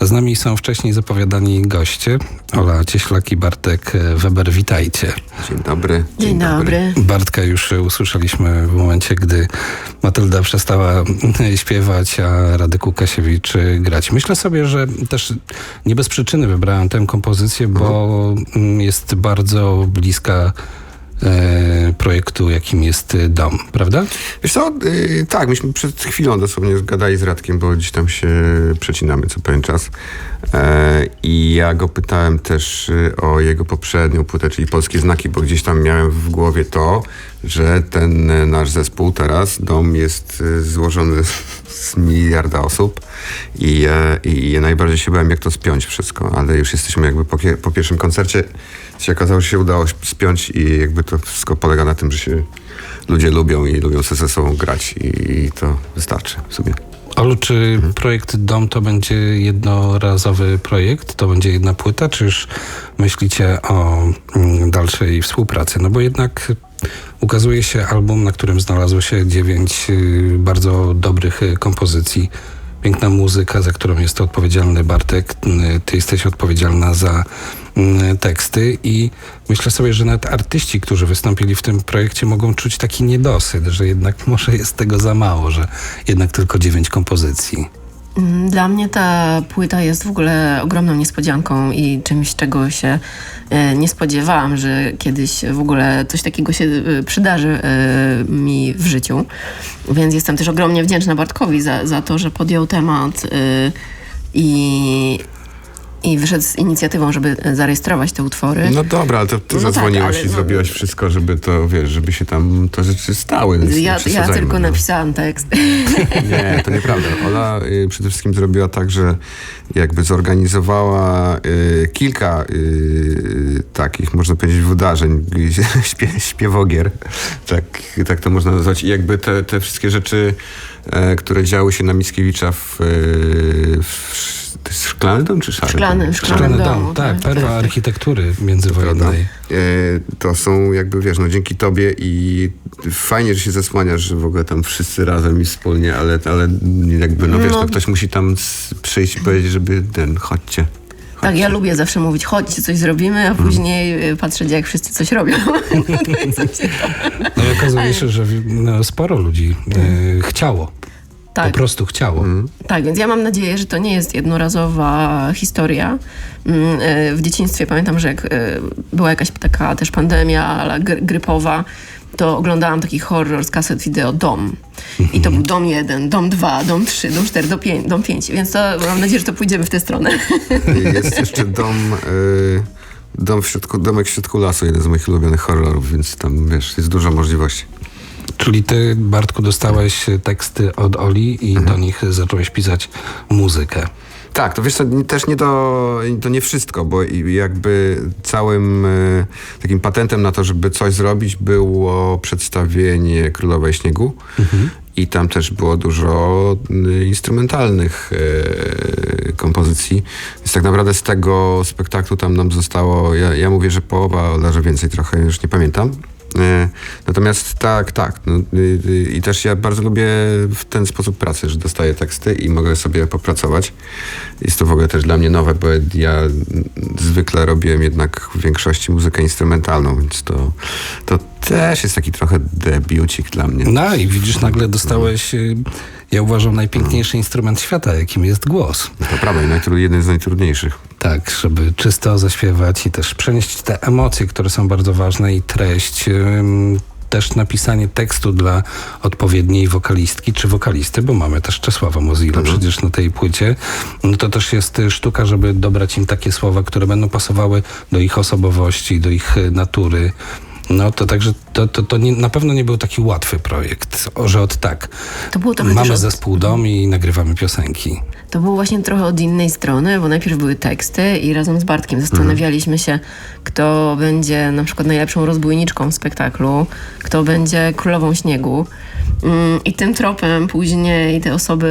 Z nami są wcześniej zapowiadani goście. Ola Cieślak i Bartek Weber, witajcie. Dzień dobry. Dzień, dobry. Bartka już usłyszeliśmy w momencie, gdy Matylda przestała śpiewać, a Radek Łukasiewicz grać. Myślę sobie, że też nie bez przyczyny wybrałem tę kompozycję, bo jest bardzo bliska e, projektu, jakim jest dom, prawda? Wiesz co, y, tak, myśmy przed chwilą dosłownie gadali z Radkiem, bo gdzieś tam się przecinamy co pewien czas. E, I ja go pytałem też y, o jego poprzednią płytę, czyli Polskie Znaki, bo gdzieś tam miałem w głowie to, że ten y, nasz zespół teraz, dom jest y, złożony z miliarda osób i, e, i ja najbardziej się bałem, jak to spiąć wszystko, ale już jesteśmy jakby po, po pierwszym koncercie się okazało, że się udało spiąć i jakby to wszystko polega na tym, że się ludzie lubią i lubią ze sobą grać i, i to wystarczy w sumie. Olu, czy projekt Dom to będzie jednorazowy projekt? To będzie jedna płyta, czy już myślicie o mm, dalszej współpracy? No bo jednak ukazuje się album, na którym znalazło się dziewięć y, bardzo dobrych y, kompozycji. Piękna muzyka, za którą jest odpowiedzialny Bartek. Y, Ty jesteś odpowiedzialna za teksty i myślę sobie, że nawet artyści, którzy wystąpili w tym projekcie mogą czuć taki niedosyt, że jednak może jest tego za mało, że jednak tylko dziewięć kompozycji. Mm, Dla mnie ta płyta jest w ogóle ogromną niespodzianką i czymś, czego się e, nie spodziewałam, że kiedyś w ogóle coś takiego się e, przydarzy e, mi w życiu. Więc jestem też ogromnie wdzięczna Bartkowi za, za to, że podjął temat i, i wyszedł z inicjatywą, żeby zarejestrować te utwory. No dobra, ale to ty No tak, zadzwoniłaś ale i no- zrobiłaś wszystko, żeby to, wiesz, żeby się tam te rzeczy stały. więc ja, ja tylko no. napisałam tekst. Nie, to nieprawda. Ola y, przede wszystkim zrobiła tak, że jakby zorganizowała y, kilka y, takich, można powiedzieć, wydarzeń, śpie, śpiewogier, tak, tak to można nazwać. I jakby te, te wszystkie rzeczy, e, które działy się na Mickiewicza w, y, w to jest szklany dom czy szary Szklany, dom? szklany. Szklany domu, dom, tak, tak, perła tak, tak. architektury międzywojennej. E, to są jakby, wiesz, no dzięki tobie i fajnie, że się zasłaniasz, że w ogóle tam wszyscy razem i wspólnie, ale, ale jakby, no wiesz, No. no ktoś musi tam przyjść i powiedzieć, żeby ten, chodźcie. Tak, ja lubię zawsze mówić, chodźcie, coś zrobimy, a później y, patrzeć, jak wszyscy coś robią. No i okazuje się, że no, sporo ludzi e, chciało, po tak, prostu chciało. tak, więc ja mam nadzieję, że to nie jest jednorazowa historia. Mm, y, W dzieciństwie pamiętam, że jak była jakaś taka też pandemia ale gry- grypowa, to oglądałam taki horror z kaset wideo Dom. I to był Dom 1, Dom 2, Dom 3, Dom 4, Dom 5, Dom 5. Więc to mam nadzieję, że to pójdziemy w tę stronę. Jest jeszcze dom, y, dom w środku, domek w środku lasu, jeden z moich ulubionych horrorów, więc tam, wiesz, jest dużo możliwości. Czyli ty, Bartku, dostałeś teksty od Oli i do nich zacząłeś pisać muzykę. Tak, to wiesz co, nie- też nie do, to nie wszystko, bo jakby całym e, takim patentem na to, żeby coś zrobić było przedstawienie Królowej Śniegu. I tam też było dużo y, instrumentalnych e, kompozycji, więc tak naprawdę z tego spektaklu tam nam zostało, ja, ja mówię, że połowa, ale że więcej trochę, już nie pamiętam. E, Natomiast tak, tak. No, y, y, I też ja bardzo lubię w ten sposób pracy, że dostaję teksty i mogę sobie popracować. Jest to w ogóle też dla mnie nowe, bo ja zwykle robiłem jednak w większości muzykę instrumentalną, więc to, to też jest taki trochę debiucik dla mnie. No i widzisz, nagle dostałeś, y, ja uważam, najpiękniejszy instrument świata, jakim jest głos. To prawda, i najtru- jeden z najtrudniejszych. Tak, żeby czysto zaśpiewać i też przenieść te emocje, które są bardzo ważne i treść. Też napisanie tekstu dla odpowiedniej wokalistki czy wokalisty, bo mamy też Czesława Mozilla przecież na tej płycie. No to też jest y, sztuka, żeby dobrać im takie słowa, które będą pasowały do ich osobowości, do ich y, natury. No to także to, to, to nie, na pewno nie był taki łatwy projekt, że od tak. To było trochę Mamy zespół dom i nagrywamy piosenki. To było właśnie trochę od innej strony, bo najpierw były teksty i razem z Bartkiem zastanawialiśmy się, kto będzie na przykład najlepszą rozbójniczką w spektaklu, kto będzie królową śniegu. Mm, I tym tropem później te osoby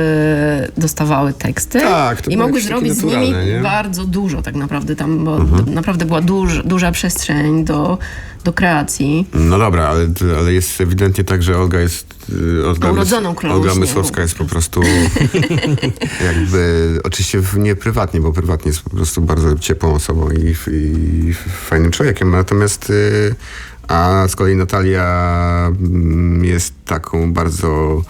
dostawały teksty Tak, to i mogły zrobić z nimi nie? bardzo dużo tak naprawdę. Tam bo naprawdę była duż, duża przestrzeń do, do kreacji. No dobra, ale, ale jest ewidentnie tak, że Olga jest... y, Olga, Urodzoną królową Olga. Mysłowska jest po prostu jakby, oczywiście nie prywatnie, bo prywatnie jest po prostu bardzo ciepłą osobą i, i fajnym człowiekiem, natomiast y, a z kolei Natalia mm, jest taką bardzo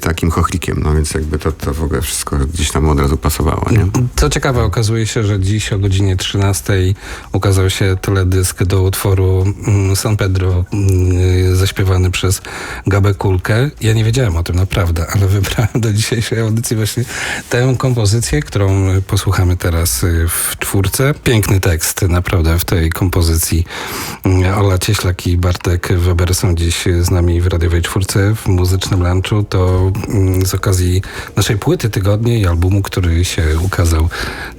takim chochlikiem, no więc jakby to, to w ogóle wszystko gdzieś tam od razu pasowało, nie? Co ciekawe, okazuje się, że dziś o godzinie 13 ukazał się teledysk do utworu mm, San Pedro mm, zaśpiewany przez Gabę Kulkę. Ja nie wiedziałem o tym naprawdę, ale wybrałem do dzisiejszej audycji właśnie tę kompozycję, którą y, posłuchamy teraz y, w czwórce. Piękny tekst naprawdę w tej kompozycji. Mm, Ola Cieślak i Bartek Weber są dziś z nami w radiowej czwórce w muzycznym lunchu. To mm, z okazji naszej płyty tygodnia i albumu, który się ukazał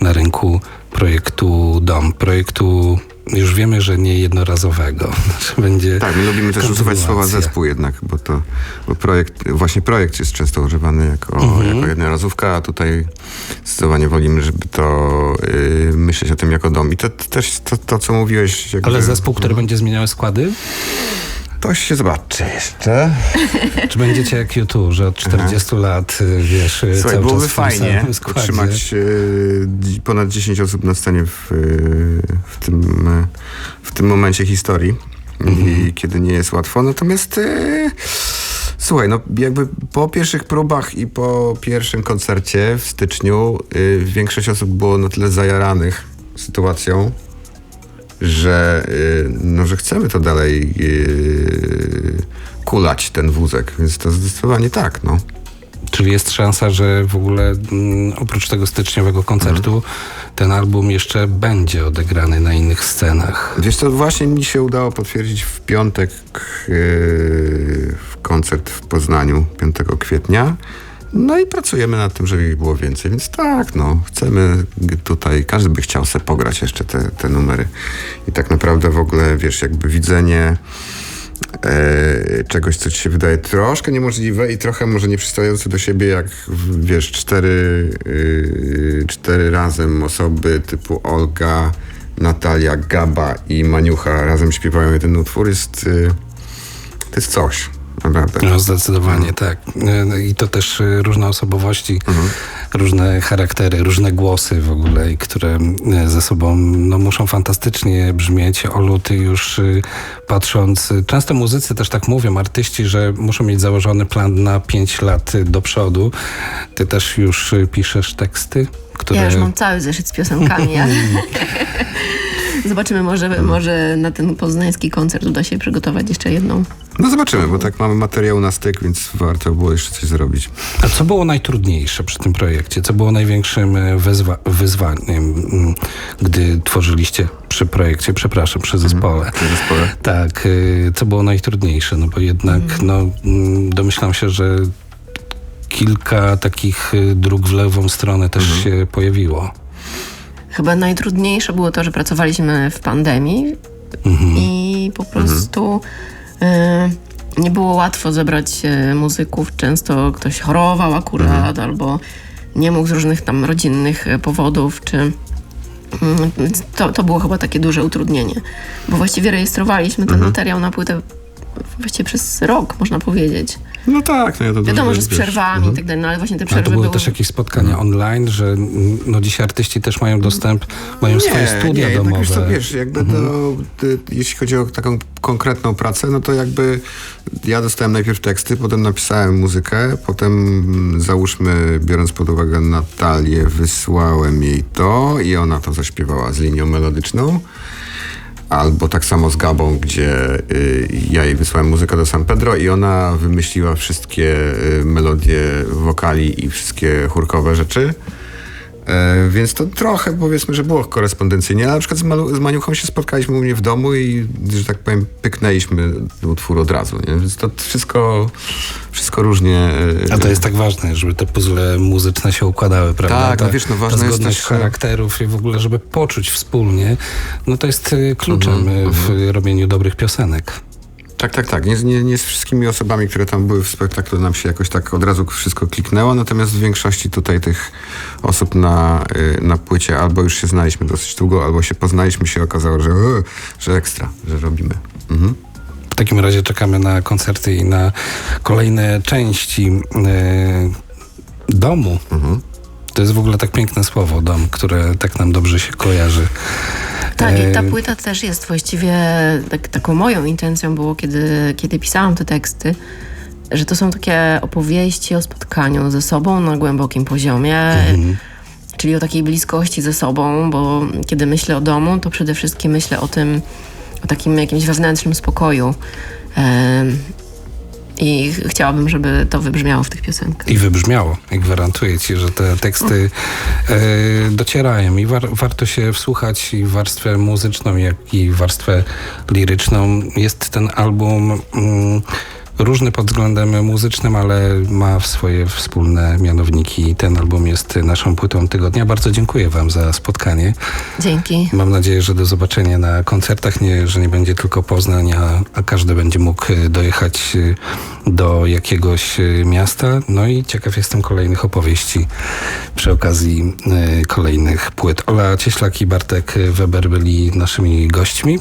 na rynku projektu Dom. Projektu już wiemy, że nie jednorazowego. Będzie Tak, my lubimy też używać słowa zespół jednak, bo to bo projekt, właśnie projekt jest często używany jako, Mhm. jako jednorazówka, a tutaj zdecydowanie wolimy, żeby to yy, myśleć o tym jako dom. I to, to też to, to, co mówiłeś. Jakby, Ale zespół, który będzie zmieniał składy? To się zobaczy jeszcze. Czy będziecie jak YouTube, że od 40 lat, y, wiesz, y, Słuchaj, cały byłoby czas w fajnie utrzymać dzi- ponad 10 osób na scenie w, yy, w, tym, w tym momencie historii. I kiedy nie jest łatwo. Natomiast słuchaj, no jakby po pierwszych próbach i po pierwszym koncercie w styczniu yy, większość osób było na tyle zajaranych sytuacją, że, yy, no, że chcemy to dalej yy, kulać ten wózek. Więc to zdecydowanie tak, no. Czyli jest szansa, że w ogóle mm, oprócz tego styczniowego koncertu Mhm. ten album jeszcze będzie odegrany na innych scenach. Wiesz co, właśnie mi się udało potwierdzić w piątek yy, w koncert w Poznaniu 5 kwietnia. No i pracujemy nad tym, żeby ich było więcej, więc tak, no, chcemy tutaj, każdy by chciał sobie pograć jeszcze te, te numery. I tak naprawdę w ogóle, wiesz, jakby widzenie e, czegoś, co ci się wydaje troszkę niemożliwe i trochę może nieprzystające do siebie, jak wiesz, cztery, yy, cztery razem osoby typu Olga, Natalia, Gaba i Maniucha razem śpiewają jeden utwór, jest, yy, to jest coś, naprawdę. No zdecydowanie tak. Y, I to też y, różne osobowości, Mhm. różne charaktery, różne głosy w ogóle, i które y, ze sobą no, muszą fantastycznie brzmieć. Olu, ty już patrząc, często muzycy też tak mówią, artyści, że muszą mieć założony plan na 5 lat do przodu. Ty też już piszesz teksty, które... Ja już mam cały zeszyt z piosenkami. ale- Zobaczymy, może, może na ten poznański koncert uda się przygotować jeszcze jedną. No zobaczymy, bo tak mamy materiał na styk, więc warto było jeszcze coś zrobić. A co było najtrudniejsze przy tym projekcie? Co było największym e, wyzwa- wyzwaniem, mm, gdy tworzyliście przy projekcie, przepraszam, przy zespole? W zespole. Tak, y, co było najtrudniejsze? No bo jednak, no, mm, domyślam się, że kilka takich y, dróg w lewą stronę też się pojawiło. Chyba najtrudniejsze było to, że pracowaliśmy w pandemii i po prostu e, nie było łatwo zebrać e, muzyków. Często ktoś chorował akurat albo nie mógł z różnych tam rodzinnych e, powodów, czy mm, więc to, to było chyba takie duże utrudnienie, bo właściwie rejestrowaliśmy ten materiał na płytę właściwie przez rok, można powiedzieć. No tak, no ja to Wiadomo, że z przerwami i tak dalej, no ale właśnie te przerwy to były były... też jakieś spotkania online, że no, dzisiaj artyści też mają dostęp, mają swoje studia nie, domowe. Jednak, wiesz co, wiesz, jakby to, ty, jeśli chodzi o taką konkretną pracę, no to jakby ja dostałem najpierw teksty, potem napisałem muzykę, potem mm, załóżmy, biorąc pod uwagę Natalię, wysłałem jej to i ona to zaśpiewała z linią melodyczną. Albo tak samo z Gabą, gdzie y, ja jej wysłałem muzykę do San Pedro i ona wymyśliła wszystkie y, melodie wokali i wszystkie chórkowe rzeczy. E, więc to trochę powiedzmy, że było korespondencyjnie. Ale na przykład z, Malu, z Maniuchą się spotkaliśmy u mnie w domu i, że tak powiem, pyknęliśmy utwór od razu. Nie? Więc to wszystko, wszystko różnie. e, A to jest tak ważne, żeby te puzzle muzyczne się układały, prawda? Tak, no Ta- wiesz, no ta ważne jest zgodność też- charakterów i w ogóle, żeby poczuć wspólnie, no to jest kluczem Mhm, y, w robieniu dobrych piosenek. Tak, tak, tak. Nie, z- nie, nie z wszystkimi osobami, które tam były w spektaklu nam się jakoś tak od razu wszystko kliknęło, natomiast w większości tutaj tych osób na, y, na płycie albo już się znaliśmy dosyć długo, albo się poznaliśmy, się okazało, że, e, że ekstra, że robimy. Mhm. W takim razie czekamy na koncerty i na kolejne części e, domu. To jest w ogóle tak piękne słowo, dom, które tak nam dobrze się kojarzy. Tak, i ta płyta też jest właściwie tak, taką moją intencją było, kiedy, kiedy pisałam te teksty, że to są takie opowieści o spotkaniu ze sobą na głębokim poziomie, czyli o takiej bliskości ze sobą, bo kiedy myślę o domu, to przede wszystkim myślę o tym, o takim jakimś wewnętrznym spokoju. I ch- chciałabym, żeby to wybrzmiało w tych piosenkach. I wybrzmiało. I gwarantuję ci, że te teksty e, docierają i war, warto się wsłuchać i w warstwę muzyczną, jak i w warstwę liryczną. Jest ten album mm, różny pod względem muzycznym, ale ma swoje wspólne mianowniki. Ten album jest naszą płytą tygodnia. Bardzo dziękuję wam za spotkanie. Dzięki. Mam nadzieję, że do zobaczenia na koncertach, nie, że nie będzie tylko Poznań, a, a każdy będzie mógł e, dojechać e, do jakiegoś e, miasta. No i ciekaw jestem kolejnych opowieści przy okazji e, kolejnych płyt. Ola Cieślak i Bartek Weber byli naszymi gośćmi.